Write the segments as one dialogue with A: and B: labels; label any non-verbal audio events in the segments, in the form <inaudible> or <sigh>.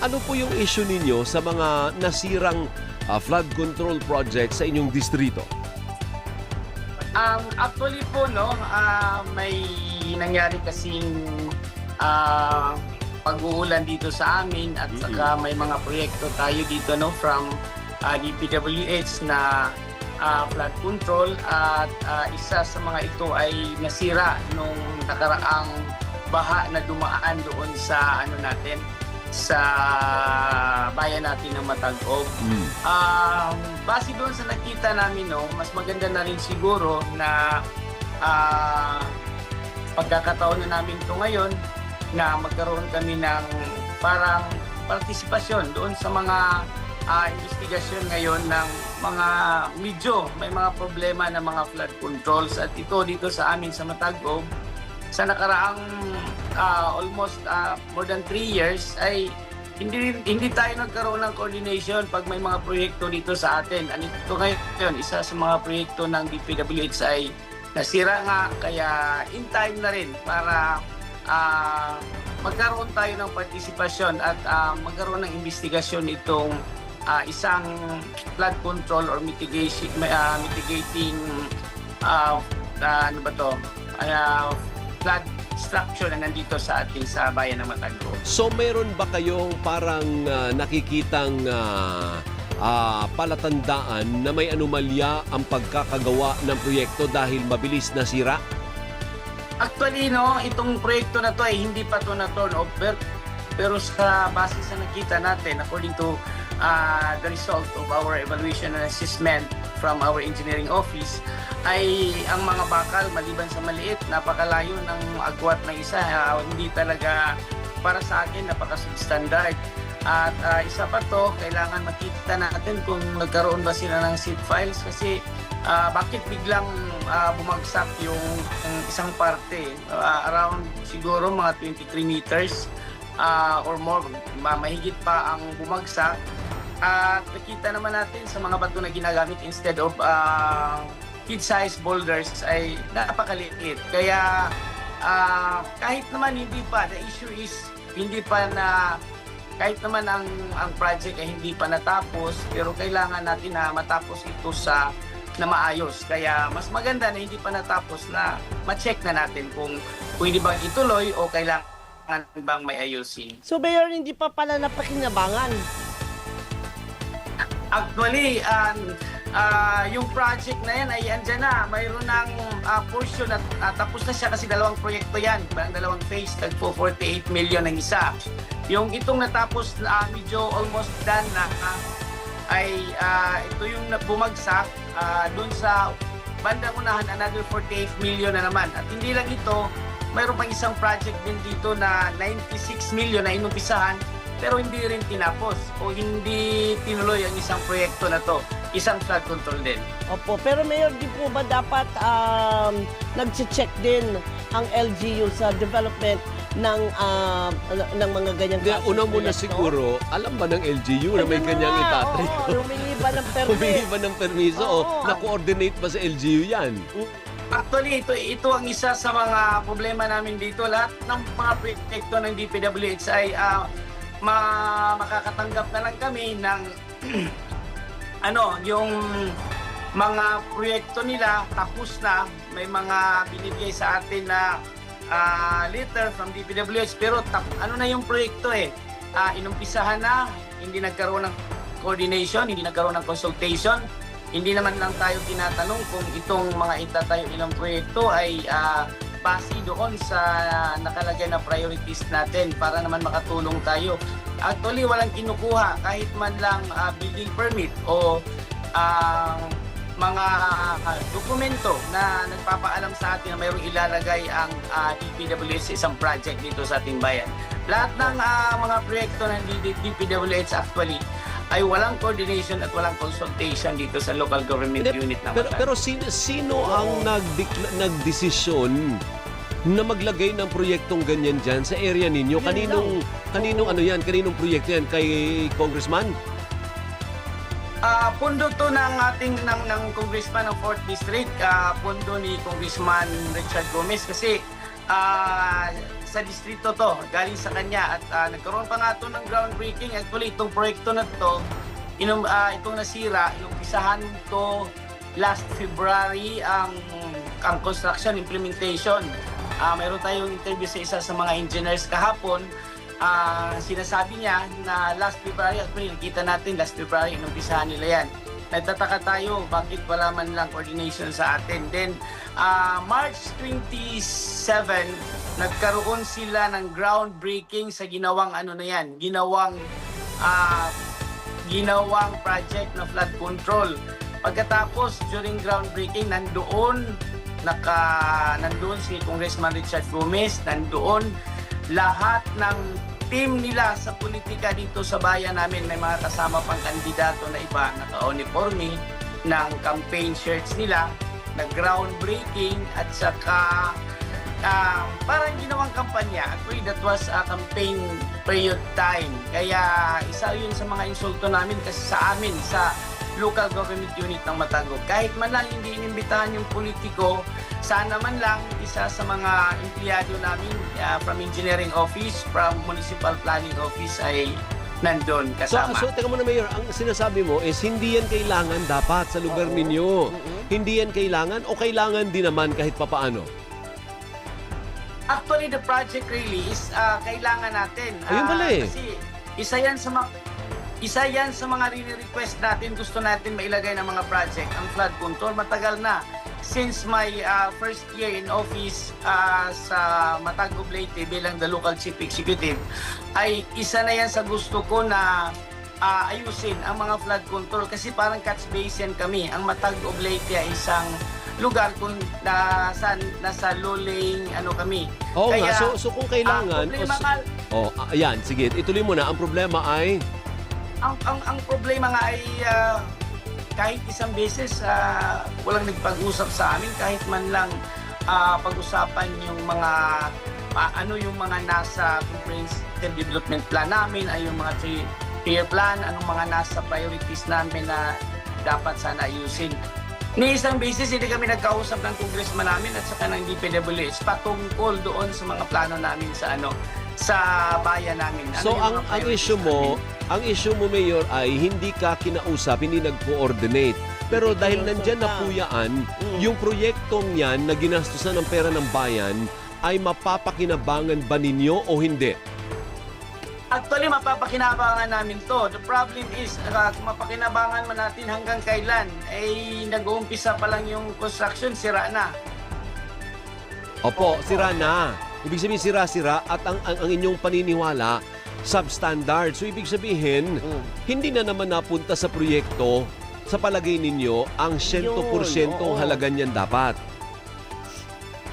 A: Ano po yung issue ninyo sa mga nasirang ah, flood control project sa inyong distrito?
B: Um, actually po, no, ah, may nangyari kasing ah, pag-uulan dito sa amin at
A: Mhm.
B: saka may mga proyekto tayo dito no from ah, DPWH na ah, flood control at ah, isa sa mga ito ay nasira nung nakaraang baha na dumaan doon sa ano natin sa bayan natin ng Matagog. Um, base doon sa nakita namin, no, mas maganda na rin siguro na ah, pagkakataon na namin ito ngayon na magkaroon kami ng parang partisipasyon doon sa mga ah, investigasyon ngayon ng mga medyo may mga problema na mga flood controls at ito dito sa amin sa Matagog sa nakaraang ah, almost ah, more than 3 years ay hindi hindi tayo nagkaroon ng coordination pag may mga proyekto dito sa atin. Ano ito ngayon, isa sa mga proyekto ng DPWH ay nasira nga kaya in time na rin para ah, magkaroon tayo ng partisipasyon at ah, magkaroon ng investigasyon itong ah, isang flood control or mitigation ah, mitigating ah, ah, ano ba to? Ah, flood structure na nandito sa atin sa bayan ng Matagro.
A: So meron ba kayong parang ah, nakikitang ah, ah, palatandaan na may anomalya ang pagkakagawa ng proyekto dahil mabilis nasira?
B: Actually, no, itong proyekto na to ay hindi pa to na turn over. Pero sa base sa nakita natin, according to uh, the result of our evaluation and assessment from our engineering office, ay ang mga bakal, maliban sa maliit, napakalayo ng agwat ng isa. Ah, hindi talaga para sa akin, napaka-substandard. At ah, isa pa to, kailangan makita natin kung nagkaroon ba sila ng seed files kasi ah, bakit biglang ah, bumagsak yung, yung isang parte Ah, around siguro mga 23 meters ah, or more ma- mahigit pa ang bumagsak at nakita naman natin sa mga bato na ginagamit instead of ah, kid-size boulders ay napakaliit kaya ah, kahit naman hindi pa the issue is hindi pa na kahit naman ang ang project ay hindi pa natapos pero kailangan natin na matapos ito sa na maayos. Kaya mas maganda na hindi pa natapos na ma-check na natin kung pwede bang ituloy o kailangan bang may ayusin.
C: So, Mayor, hindi pa pala napakinabangan.
B: Actually, um, ah, yung project na yan ay andyan na. Mayroon ng ah, portion at ah, tapos na siya kasi dalawang proyekto yan. Ang dalawang phase, tagpo 48 million ang isa. Yung itong natapos na ah, medyo almost done na ah, ay ah, ito yung bumagsak ah, doon sa bandang unahan another 48 million na naman. At hindi lang ito, mayroon pang isang project din dito na 96 million na inumpisahan pero hindi rin tinapos o hindi tinuloy ang isang proyekto na to. Isang flood control din.
C: Opo, pero Mayor, di po ba dapat um, nag-check din ang LGU sa development ng um, ng mga ganyang klaseng
A: una muna siguro, alam ba ng LGU na may
C: nga,
A: itatry?
C: oo, humingi ba ng <laughs> permit?
A: Humingi ba ng permiso o
C: Oo.
A: na-coordinate ba sa LGU yan?
B: Actually, ito, ito ang isa sa mga problema namin dito. Lahat ng mga proyekto ng DPWH ay ah, ma- makakatanggap na lang kami ng <clears throat> ano, yung mga proyekto nila tapos na. May mga binibigay sa atin na ah, letter from DPWH pero tap, ano na yung proyekto eh. Ah, inumpisahan na, hindi nagkaroon ng coordination, hindi nagkaroon ng consultation. Hindi naman lang tayo tinatanong kung itong mga itatayo ilang proyekto ay ah, base doon sa nakalagay na priorities natin para naman makatulong tayo. Actually, walang kinukuha kahit man lang ah, building permit o ah, mga ah, dokumento na nagpapaalam sa atin na mayroong ilalagay ang ah, DPWH sa isang project dito sa ating bayan. Lahat ng ah, mga proyekto ng DPWH actually ay walang coordination at walang consultation dito sa local government
A: Hindi,
B: unit na
A: Pero, pero sino, sino ang nagdekla- nagdesisyon na maglagay ng proyektong ganyan dyan sa area ninyo?
C: Yun
A: Kaninong, kaninong ano yan? Kaninong proyekto yan? Kay Congressman?
B: Ah, pundo to ng ating ng ng congressman ng 4th district, ah, pundo ni Congressman Richard Gomez kasi ah, sa distrito to, galing sa kanya at ah, nagkaroon pa nga to ng groundbreaking. Actually, itong proyekto na to, inum, ah, itong nasira, inumpisahan to last February ang ang construction implementation. Ah, mayroon tayong interview sa isa sa mga engineers kahapon. Ah, sinasabi niya na last February, actually nakita natin last February, inumpisahan nila yan. Nagtataka tayo, bakit wala man lang coordination sa atin. Then, ah, March 27, nagkaroon sila ng groundbreaking sa ginawang ano na yan, ginawang ah, ginawang project na flood control. Pagkatapos, during groundbreaking, nandoon, naka, nandoon si Congressman Richard Gomez, nandoon lahat ng team nila sa politika dito sa bayan namin. May mga kasama pang kandidato na iba, naka-uniforme ng campaign shirts nila, nag-groundbreaking at saka ah, parang ginawang kampanya. Actually, that was a campaign period time. Kaya isa yun sa mga insulto namin kasi sa amin, sa local government unit ng Matagog. Kahit man lang hindi inimbitahan yung politiko, sana man lang isa sa mga empleyado namin ah, from engineering office, from municipal planning office ay nandun
A: So,
B: kasama.
A: so teka muna Mayor, ang sinasabi mo is hindi yan kailangan dapat sa lugar
C: Oo.
A: ninyo.
C: Mm-mm.
A: Hindi yan kailangan o kailangan din naman kahit papaano?
B: Actually, the project really is ah, kailangan natin.
A: Ayun
B: Ah,
A: pala eh.
B: Kasi isa yan sa mga isa yan sa mga request natin, gusto natin mailagay ng mga project, ang flood control. Matagal na. Since my ah, first year in office ah, sa Matagog Leyte bilang the local chief executive, ay isa na yan sa gusto ko na ah, ayusin ang mga flood control kasi parang catch basin kami. Ang Matagog Leyte ay isang lugar kung nasa, nasa luling ano kami,
A: Oo nga,
B: Kaya,
A: so, so kung kailangan...
B: ang problema
A: o,
B: nga,
A: oh, ayan, sige, ituloy mo na. Ang problema ay...
B: ang, ang, ang problema nga ay ah, kahit isang beses ah, walang nagpag-usap sa amin kahit man lang ah, pag-usapan yung mga ah, ano yung mga nasa comprehensive development plan namin ay yung mga three year plan anong mga nasa priorities namin na dapat sana ayusin ni isang beses hindi kami nagkausap ng congressman namin at saka ng DPWH patungkol doon sa mga plano namin sa ano sa bayan namin. Ano
A: So ang ang issue mo,
B: namin?
A: Ang issue mo Mayor ay hindi ka kinausap, hindi nag-coordinate. Pero dahil nandyan na po yan,
C: Mm.
A: yung proyektong yan na ginastusan ng pera ng bayan ay mapapakinabangan ba ninyo o hindi?
B: Actually, mapapakinabangan namin to. The problem is, uh, kung mapakinabangan man natin hanggang kailan, ay nag-uumpisa pa lang yung construction, sira na.
A: Opo, sira na. Ibig sabihin sira-sira at ang, ang, ang inyong paniniwala substandard. So ibig sabihin,
C: Mm.
A: hindi na naman napunta sa proyekto sa palagay ninyo ang 100%
C: oo.
A: halaga niyan dapat.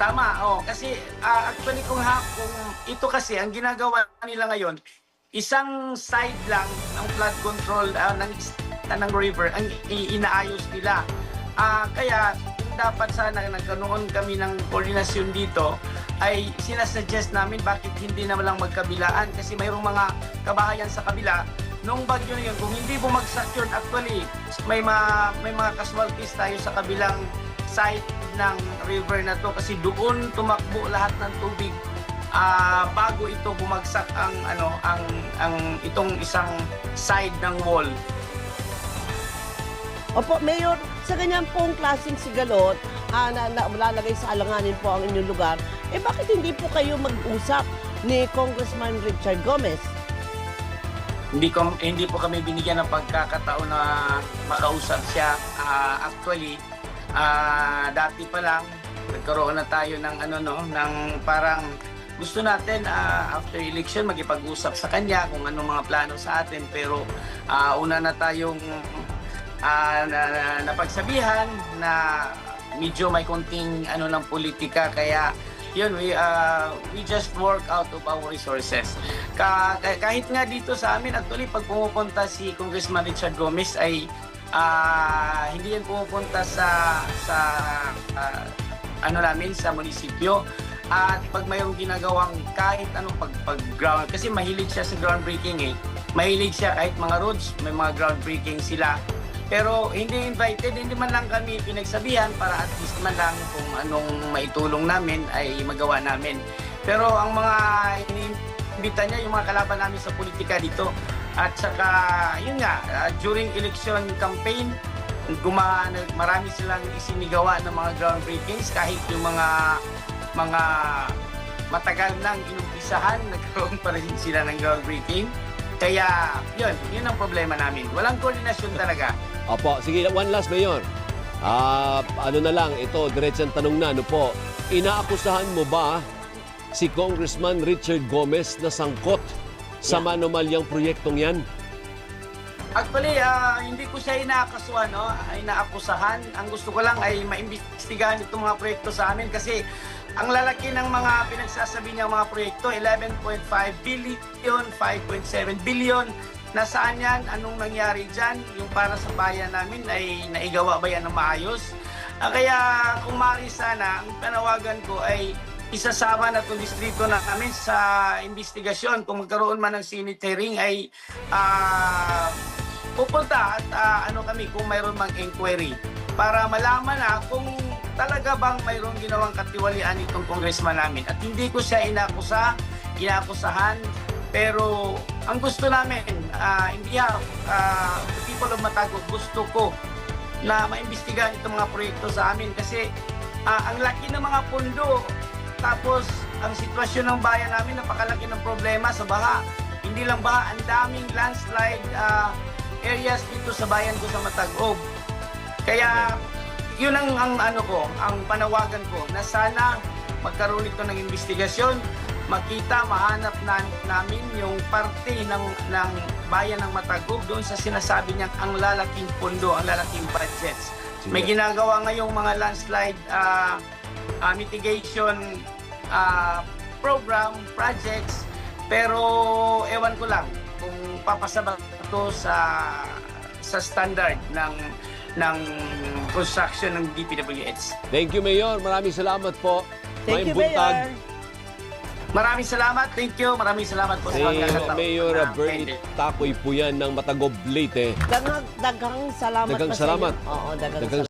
B: Tama, oh. Kasi ah, actually kung, ha, kung ito kasi, ang ginagawa nila ngayon, isang side lang ng flood control ah, ng, ng river ang i- inaayos nila. Ah, kaya dapat sana nagkaroon kami ng koordinasyon dito ay sinasuggest namin bakit hindi na lang magkabilaan kasi mayroong mga kabahayan sa kabila nung bagyo na yun, kung hindi bumagsak yun, actually, may, ma, may mga casualties tayo sa kabilang side ng river na to kasi doon tumakbo lahat ng tubig. Ah bago ito bumagsak ang ano ang ang itong isang side ng wall.
C: Opo, Mayor, sa ganyan pong klaseng sigalot, ah, na, na lalagay sa alanganin po ang inyong lugar, eh bakit hindi po kayo mag-usap ni Congressman Richard Gomez?
B: hindi ko hindi po kami binigyan ng pagkakataon na makausap siya. Ah, actually ah, dati pa lang nagkaroon na tayo ng ano no ng parang gusto natin ah, after election magipag-usap sa kanya kung anong mga plano sa atin. Pero ah, una na tayong ah, na, na- napagsabihan na medyo may konting ano ng politika. Kaya yun we uh, we just work out of our resources. Ka, ka- kahit nga dito sa amin actually pag pumupunta si Congressman Richard Gomez ay ah, hindi yan pumupunta sa sa ah, ano namin sa munisipyo. At pag mayroong ginagawang kahit anong pag, pag ground kasi mahilig siya sa groundbreaking eh. Mahilig siya kahit mga roads may mga groundbreaking sila pero hindi invited, hindi man lang kami pinagsabihan para at least man lang kung anong maitulong namin ay magawa namin. Pero ang mga iniimbita niya, yung mga kalaban namin sa politika dito. At saka, yun nga, ah, during election campaign, guma, marami silang isinigawa ng mga groundbreakings kahit yung mga mga matagal nang inumpisahan, <laughs> nagkaroon pa rin sila ng groundbreaking. Kaya, yun, yun ang problema namin. Walang koordinasyon talaga.
A: Opo, sige, one last, Mayor. Ah, ano na lang, ito, diretsang tanong na, ano po, inaakusahan mo ba si Congressman Richard Gomez na sangkot sa
C: Yeah.
A: manumalyang proyektong yan?
B: Actually, ah, hindi ko siya inaakasuhan, no? inaakusahan. Ang gusto ko lang ay maimbestigahan itong mga proyekto sa amin kasi ang lalaki ng mga pinagsasabi niyang mga proyekto, 11.5 billion, 5.7 billion. Nasaan yan? Anong nangyari dyan? Yung para sa bayan namin ay naigawa ba yan ng maayos? Ah, kaya kung maaari sana, ang panawagan ko ay isasama na itong distrito na namin sa investigasyon. Kung magkaroon man ng Senate hearing ay ah, pupunta at ah, ano kami kung mayroon mang inquiry para malaman na kung talaga bang mayroong ginawang katiwalian itong congressman namin. At hindi ko siya inakusa, inaakusahan, pero ang gusto namin, uh, in behalf, ah, the people of Matagog, gusto ko na maimbestigahan itong mga proyekto sa amin kasi ah, ang laki ng mga pundo tapos ang sitwasyon ng bayan namin napakalaki ng problema sa baha. Hindi lang baha, ang daming landslide ah, areas dito sa bayan ko sa Matagog. Kaya yun ang, ang ano ko, ang panawagan ko na sana magkaroon ito ng investigasyon, makita, mahanap na, namin yung parte ng, ng bayan ng Matagog doon sa sinasabi niyang ang lalaking pundo, ang lalaking budgets. May ginagawa ngayong mga landslide ah, ah, mitigation ah, program, projects, pero ewan ko lang kung papasabak ito sa sa standard ng ng construction ng DPWH.
A: Thank you, Mayor. Maraming salamat po.
C: Thank you,
A: Maayong buntag.
C: Mayor.
B: Maraming salamat. Thank you. Maraming salamat po
A: Si
B: sa pagkakataon.
A: Mayor
B: na
A: Bernie. Takoy po yan ng Matagob Leyte.
C: Daghang, daghang salamat
A: Daghang
C: pa sa inyo.
A: salamat.
C: Oo, daghang
A: Daghang